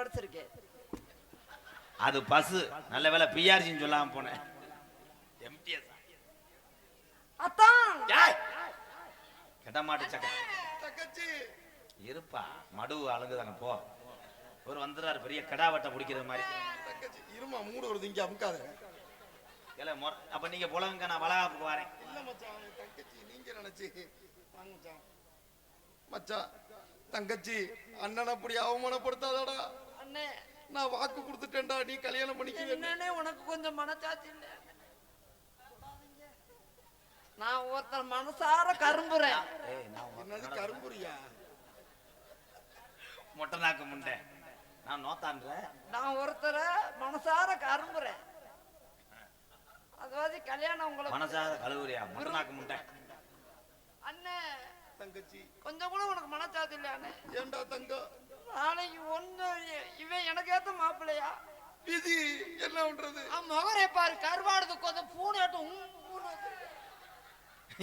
படிச்சிருக்கேன் அது பசு. நல்ல வேலை பிஆர்சின்னு சொல்லாம போனேன். எம்டிஎஸ் அத்தான் கெட்ட மாட்டு சக்க. தங்கச்சி இருப்பா. மடு அழுகுதானே போ. ஒரு வந்துடுறாரு பெரிய கடாவட்டை பிடிக்கிற மாதிரி. தங்கச்சி இருமா மூடு வருது இங்க அமுக்காத. இல்ல மொ அப்ப நீங்க புலங்க நான் வளகாப்புக்கு வரேன். இல்ல மச்சான் தங்கச்சி நீங்க நினைச்சு. வாங்க மச்சான். மச்சான் தங்கச்சி அண்ணன் அப்படி அவமானப்படுத்தாதடா. நான் வாக்கு கொடுத்துட்டேன்டா நீ கல்யாணம் பண்ணிக்க என்னன்னே உனக்கு கொஞ்சம் மனச்சாட்சி இல்ல. நான் ஒருத்தர் மனசார கரும்புறேன். ஏய் நான் என்னது கரும்புரியா மொட்டை நாக்கு முண்டை. நான் நோத்தான்ற? நான் ஒருத்தரை மனசார கரும்புறேன். அதாவது கல்யாணம் உங்களுக்கு மனசார கழுவுறியா? மொட்டை நாக்கு முண்டை. அண்ணே தங்கச்சி. கொஞ்சம் கூட உனக்கு மனச்சாட்சி இல்ல அண்ணே. ஏன்டா தங்கம்? நாளைக்கு ஒண்ணு இவன் எனக்கு ஏத்த மாப்பிள்ளையா? விதி என்ன பண்றது? முகரை பாரு கருவாடுது கொஞ்சம் பூனையாட்டம்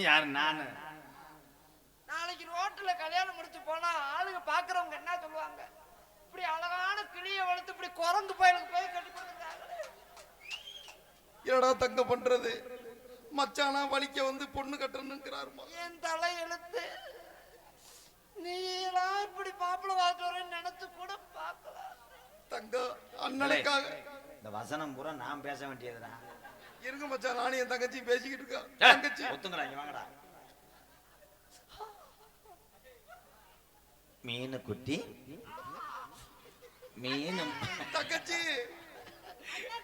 யாரு நானு? நாளைக்கு ரோட்டுல கல்யாணம் முடிச்சு போனா ஆளுங்க பாக்குறவங்க என்ன சொல்லுவாங்க? இப்படி அழகான கிளிய வளர்த்து இப்படி குரங்கு பயலுக்கு போய் கட்டி என்னடா தங்க பண்றது? மச்சானா வலிக்க வந்து பொண்ணு கட்டணுங்கிறாருமா? என் தலை எழுத்து நீ எல்லாம் இப்படி மாப்பிள்ளை பார்த்து வரேன்னு நினைச்சு கூட பார்க்கல தங்க அண்ணனுக்காக. இந்த வசனம் பூரா நான் பேச வேண்டியதுடா. இருங்க மச்சான் நானும் என் தங்கச்சி பேசிக்கிட்டு இருக்கா ஏய், தங்கச்சி. ஒத்துங்கடா இங்க வாங்கடா. மீனு குட்டி. மீனு. தங்கச்சி. மீனு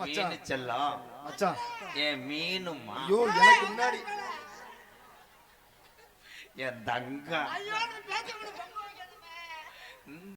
மச்சான். செல்லம். மச்சான். என் மீனுமா ஐயோ எனக்கு முன்னாடி என் தங்கம்.